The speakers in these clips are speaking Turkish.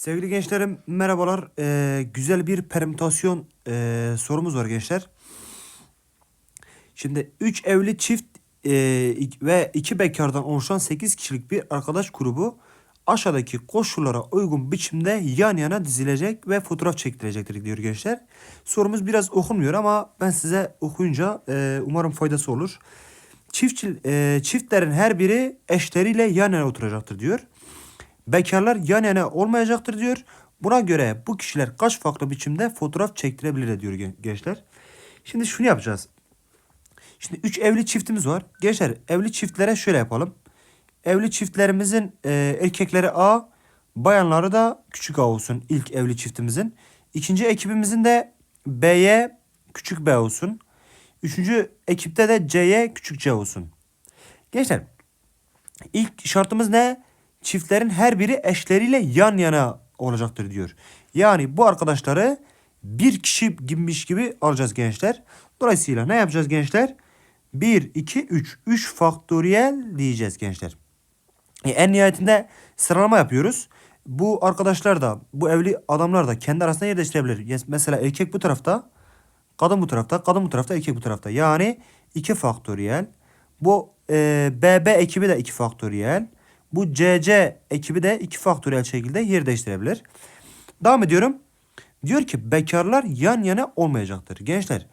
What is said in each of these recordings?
Sevgili gençlerim merhabalar. Ee, güzel bir permütasyon ee, sorumuz var gençler. Şimdi 3 evli çift ik- ve 2 bekardan oluşan 8 kişilik bir arkadaş grubu aşağıdaki koşullara uygun biçimde yan yana dizilecek ve fotoğraf çektirecektir diyor gençler. Sorumuz biraz okunmuyor ama ben size okuyunca ee, umarım faydası olur. Çiftçil, ee, çiftlerin her biri eşleriyle yan yana oturacaktır diyor. Bekarlar yan yana olmayacaktır diyor. Buna göre bu kişiler kaç farklı biçimde fotoğraf çektirebilir diyor gen- gençler. Şimdi şunu yapacağız. Şimdi 3 evli çiftimiz var. Gençler evli çiftlere şöyle yapalım. Evli çiftlerimizin e, erkekleri A, bayanları da küçük A olsun ilk evli çiftimizin. İkinci ekibimizin de B'ye küçük B olsun. Üçüncü ekipte de C'ye küçük C olsun. Gençler İlk şartımız ne? Çiftlerin her biri eşleriyle yan yana olacaktır diyor. Yani bu arkadaşları bir kişi gibiymiş gibi alacağız gençler. Dolayısıyla ne yapacağız gençler? 1, 2, 3. 3 faktöriyel diyeceğiz gençler. E, en nihayetinde sıralama yapıyoruz. Bu arkadaşlar da bu evli adamlar da kendi arasında yer değiştirebilir. Mesela erkek bu tarafta, kadın bu tarafta, kadın bu tarafta, erkek bu tarafta. Yani 2 faktöriyel. Bu e, BB ekibi de 2 faktöriyel. Bu CC ekibi de 2 faktöriyel şekilde yer değiştirebilir. Devam ediyorum. Diyor ki bekarlar yan yana olmayacaktır. Gençler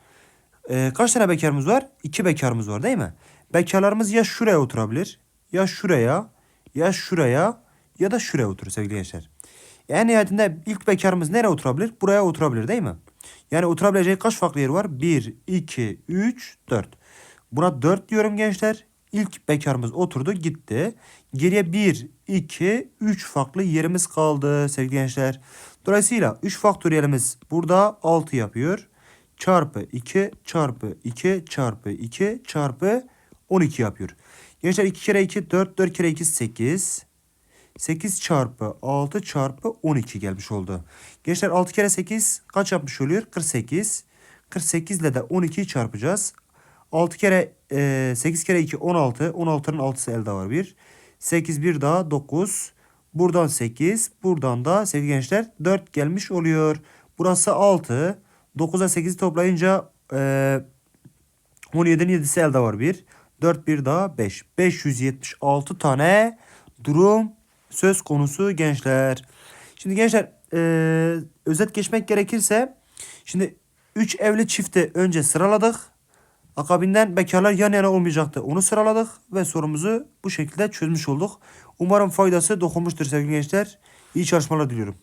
e, kaç tane bekarımız var? 2 bekarımız var değil mi? Bekarlarımız ya şuraya oturabilir, ya şuraya, ya şuraya ya da şuraya oturur sevgili gençler. En nihayetinde ilk bekarımız nereye oturabilir? Buraya oturabilir değil mi? Yani oturabileceği kaç farklı yer var? 1, 2, 3, 4. Buna 4 diyorum gençler. İlk bekarımız oturdu gitti. Geriye 1, 2, 3 farklı yerimiz kaldı sevgili gençler. Dolayısıyla 3 faktöriyelimiz burada 6 yapıyor. Çarpı 2 çarpı 2 çarpı 2 çarpı 12 yapıyor. Gençler 2 kere 2 4 4 kere 2 8. 8 çarpı 6 çarpı 12 gelmiş oldu. Gençler 6 kere 8 kaç yapmış oluyor? 48. 48 ile de 12'yi çarpacağız. 6 kere e, 8 kere 2 16. 16'nın 6'sı elde var 1. 8 bir daha 9. Buradan 8. Buradan da sevgili gençler 4 gelmiş oluyor. Burası 6. 9'a 8'i toplayınca e, 17'nin 7'si elde var 1. 4 bir daha 5. 576 tane durum söz konusu gençler. Şimdi gençler e, özet geçmek gerekirse şimdi 3 evli çifti önce sıraladık. Akabinden bekarlar yan yana olmayacaktı. Onu sıraladık ve sorumuzu bu şekilde çözmüş olduk. Umarım faydası dokunmuştur sevgili gençler. İyi çalışmalar diliyorum.